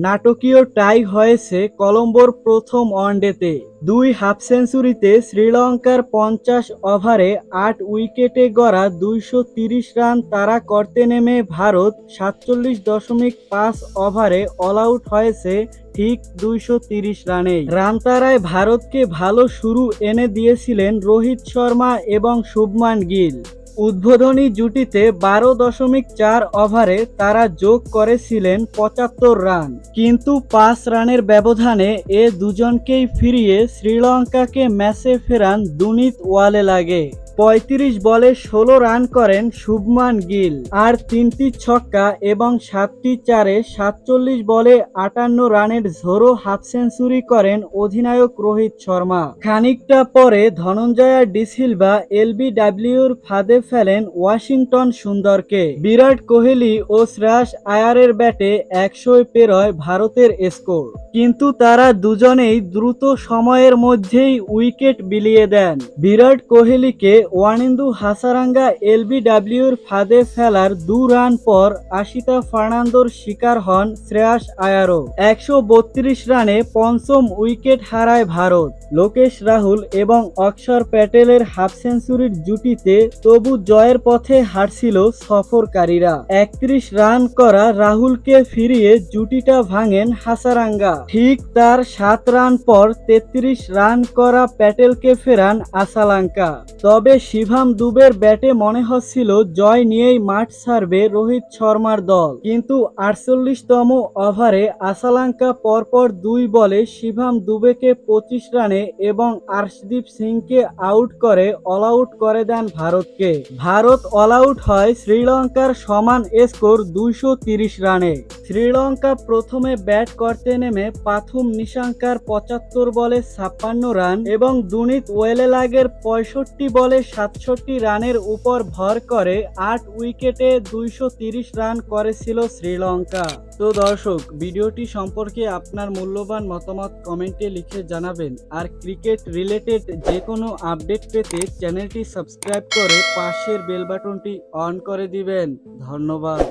নাটকীয় টাই হয়েছে কলম্বোর প্রথম ওয়ানডেতে। দুই হাফ সেঞ্চুরিতে শ্রীলঙ্কার পঞ্চাশ ওভারে আট উইকেটে গড়া দুইশো রান তারা করতে নেমে ভারত সাতচল্লিশ দশমিক পাঁচ ওভারে অল আউট হয়েছে ঠিক দুইশো রানে। রান তারায় ভারতকে ভালো শুরু এনে দিয়েছিলেন রোহিত শর্মা এবং শুভমান গিল। উদ্বোধনী জুটিতে বারো দশমিক চার ওভারে তারা যোগ করেছিলেন পঁচাত্তর রান। কিন্তু পাঁচ রানের ব্যবধানে এ দুজনকেই ফিরিয়ে শ্রীলঙ্কাকে ম্যাচে ফেরান দুনিত ওয়ালে লাগে পঁয়ত্রিশ বলে ষোলো রান করেন শুভমান গিল। আর তিনটি ছক্কা এবং সাতটি চারে সাতচল্লিশ বলে আটান্ন রানের ঝোড়ো হাফ সেঞ্চুরি করেন অধিনায়ক রোহিত শর্মা। খানিকটা পরে ধনঞ্জয়া ডিসিলভা এলবিডাব্লিউর ফাঁদে ফেলেন ওয়াশিংটন সুন্দরকে। বিরাট কোহলি ও শ্রেয়াস আয়ারের ব্যাটে একশোয় পেরয় ভারতের স্কোর। কিন্তু তারা দুজনেই দ্রুত সময়ের মধ্যেই উইকেট বিলিয়ে দেন। বিরাট কোহলিকে ওয়ানিন্দু হাসারাঙ্গা এলবিডাব্লিউর ফাঁদে ফেলার দু রান পর আশিতা ফার্নান্দোর শিকার হন শ্রেয়াস আয়ারও একশো বত্রিশ রানে পঞ্চম উইকেট হারায় ভারত। লোকেশ রাহুল এবং অক্ষর প্যাটেলের হাফ সেঞ্চুরির জুটিতে তবু জয়ের পথে হারছিল সফরকারীরা। একত্রিশ রান করা রাহুলকে ফিরিয়ে জুটিটা ভাঙেন হাসারাঙ্গা। ঠিক তার সাত রান পর তেত্রিশ রান করা প্যাটেলকে ফেরান আসালাঙ্কা। তবে শিভাম দুবের ব্যাটে মনে হচ্ছিল জয় নিয়েই মাঠ ছাড়বে রোহিত শর্মার দল। কিন্তু আটচল্লিশতম ওভারে আসালাঙ্কা পরপর দুই বলে শিভাম দুবেকে পঁচিশ রানে এবং আর্শদীপ সিংকে আউট করে অল আউট করে দেন ভারতকে। ভারত অল আউট হয় শ্রীলঙ্কার সমান স্কোর দুইশো রানে। শ্রীলঙ্কা প্রথমে ব্যাট করতে নেমে পাথুম নিশাঙ্কার পঁচাত্তর বলে ছাপ্পান্ন রান এবং দুনিত ওয়েলেলাগের পঁয়ষট্টি বলে সাতষট্টি রানের উপর ভর করে আট উইকেটে দুইশো রান করেছিল শ্রীলঙ্কা। তো দর্শক, ভিডিওটি সম্পর্কে আপনার মূল্যবান মতামত কমেন্টে লিখে জানাবেন। আর ক্রিকেট রিলেটেড যে কোনো আপডেট পেতে চ্যানেলটি সাবস্ক্রাইব করে পাশের বেল বাটনটি অন করে দিবেন। ধন্যবাদ।